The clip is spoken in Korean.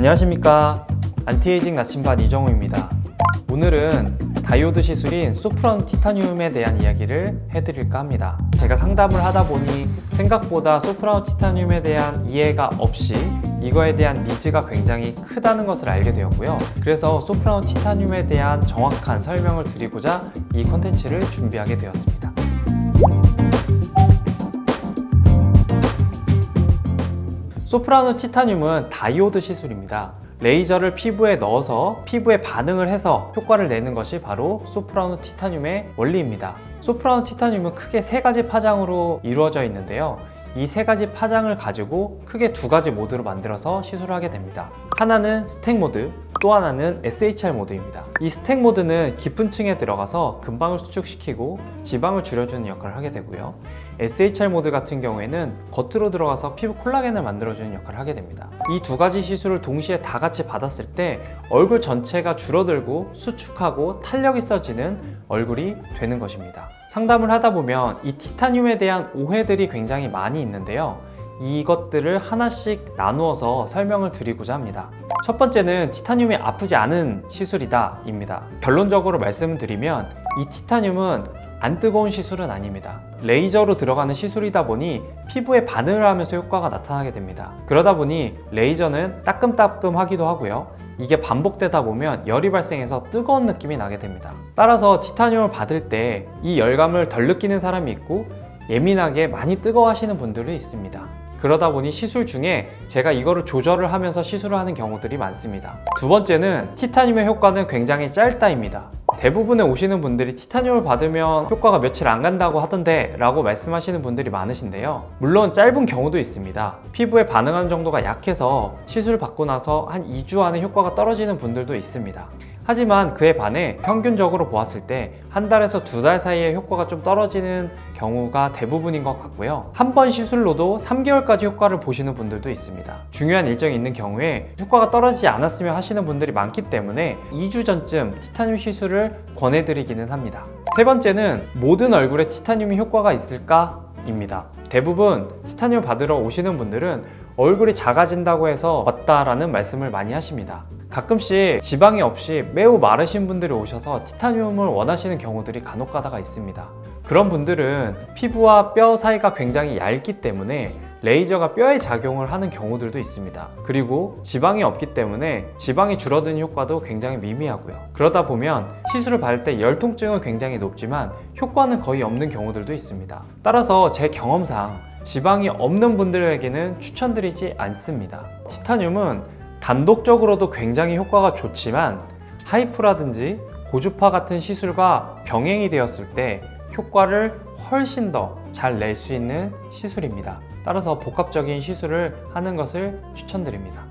안녕하십니까. 안티에이징 나침반 이정우입니다. 오늘은 다이오드 시술인 소프론 티타늄에 대한 이야기를 해드릴까 합니다. 제가 상담을 하다 보니 생각보다 소프론 티타늄에 대한 이해가 없이 이거에 대한 니즈가 굉장히 크다는 것을 알게 되었고요. 그래서 소프론 티타늄에 대한 정확한 설명을 드리고자 이 컨텐츠를 준비하게 되었습니다 소프라노 티타늄은 다이오드 시술입니다. 레이저를 피부에 넣어서 피부에 반응을 해서 효과를 내는 것이 바로 소프라노 티타늄의 원리입니다. 소프라노 티타늄은 크게 세 가지 파장으로 이루어져 있는데요. 이 세 가지 파장을 가지고 크게 두 가지 모드로 만들어서 시술을 하게 됩니다. 하나는 스택 모드, 또 하나는 SHR 모드입니다. 이 스택 모드는 깊은 층에 들어가서 근방을 수축시키고 지방을 줄여주는 역할을 하게 되고요. SHR 모드 같은 경우에는 겉으로 들어가서 피부 콜라겐을 만들어주는 역할을 하게 됩니다. 이 두 가지 시술을 동시에 다 같이 받았을 때 얼굴 전체가 줄어들고 수축하고 탄력 있어지는 얼굴이 되는 것입니다. 상담을 하다 보면 이 티타늄에 대한 오해들이 굉장히 많이 있는데요. 이것들을 하나씩 나누어서 설명을 드리고자 합니다. 첫 번째는 티타늄이 아프지 않은 시술이다 입니다. 결론적으로 말씀을 드리면 이 티타늄은 안 뜨거운 시술은 아닙니다. 레이저로 들어가는 시술이다 보니 피부에 반응을 하면서 효과가 나타나게 됩니다. 그러다 보니 레이저는 따끔따끔 하기도 하고요. 이게 반복되다 보면 열이 발생해서 뜨거운 느낌이 나게 됩니다. 따라서 티타늄을 받을 때 이 열감을 덜 느끼는 사람이 있고 예민하게 많이 뜨거워하시는 분들이 있습니다. 그러다 보니 시술 중에 제가 이거를 조절을 하면서 시술을 하는 경우들이 많습니다. 두 번째는 티타늄의 효과는 굉장히 짧다입니다. 대부분의 오시는 분들이 티타늄을 받으면 효과가 며칠 안 간다고 하던데 라고 말씀하시는 분들이 많으신데요. 물론 짧은 경우도 있습니다. 피부에 반응하는 정도가 약해서 시술 받고 나서 한 2주 안에 효과가 떨어지는 분들도 있습니다. 하지만 그에 반해 평균적으로 보았을 때 한 달에서 두 달 사이에 효과가 좀 떨어지는 경우가 대부분인 것 같고요. 한 번 시술로도 3개월까지 효과를 보시는 분들도 있습니다. 중요한 일정이 있는 경우에 효과가 떨어지지 않았으면 하시는 분들이 많기 때문에 2주 전쯤 티타늄 시술을 권해드리기는 합니다. 세 번째는 모든 얼굴에 티타늄이 효과가 있을까? 입니다. 대부분 티타늄 받으러 오시는 분들은 얼굴이 작아진다고 해서 왔다라는 말씀을 많이 하십니다. 가끔씩 지방이 없이 매우 마르신 분들이 오셔서 티타늄을 원하시는 경우들이 간혹 가다가 있습니다. 그런 분들은 피부와 뼈 사이가 굉장히 얇기 때문에 레이저가 뼈에 작용을 하는 경우들도 있습니다. 그리고 지방이 없기 때문에 지방이 줄어드는 효과도 굉장히 미미하고요. 그러다 보면 시술을 받을 때 열통증은 굉장히 높지만 효과는 거의 없는 경우들도 있습니다. 따라서 제 경험상 지방이 없는 분들에게는 추천드리지 않습니다. 티타늄은 단독적으로도 굉장히 효과가 좋지만 하이프라든지 고주파 같은 시술과 병행이 되었을 때 효과를 훨씬 더 잘 낼 수 있는 시술입니다. 따라서 복합적인 시술을 하는 것을 추천드립니다.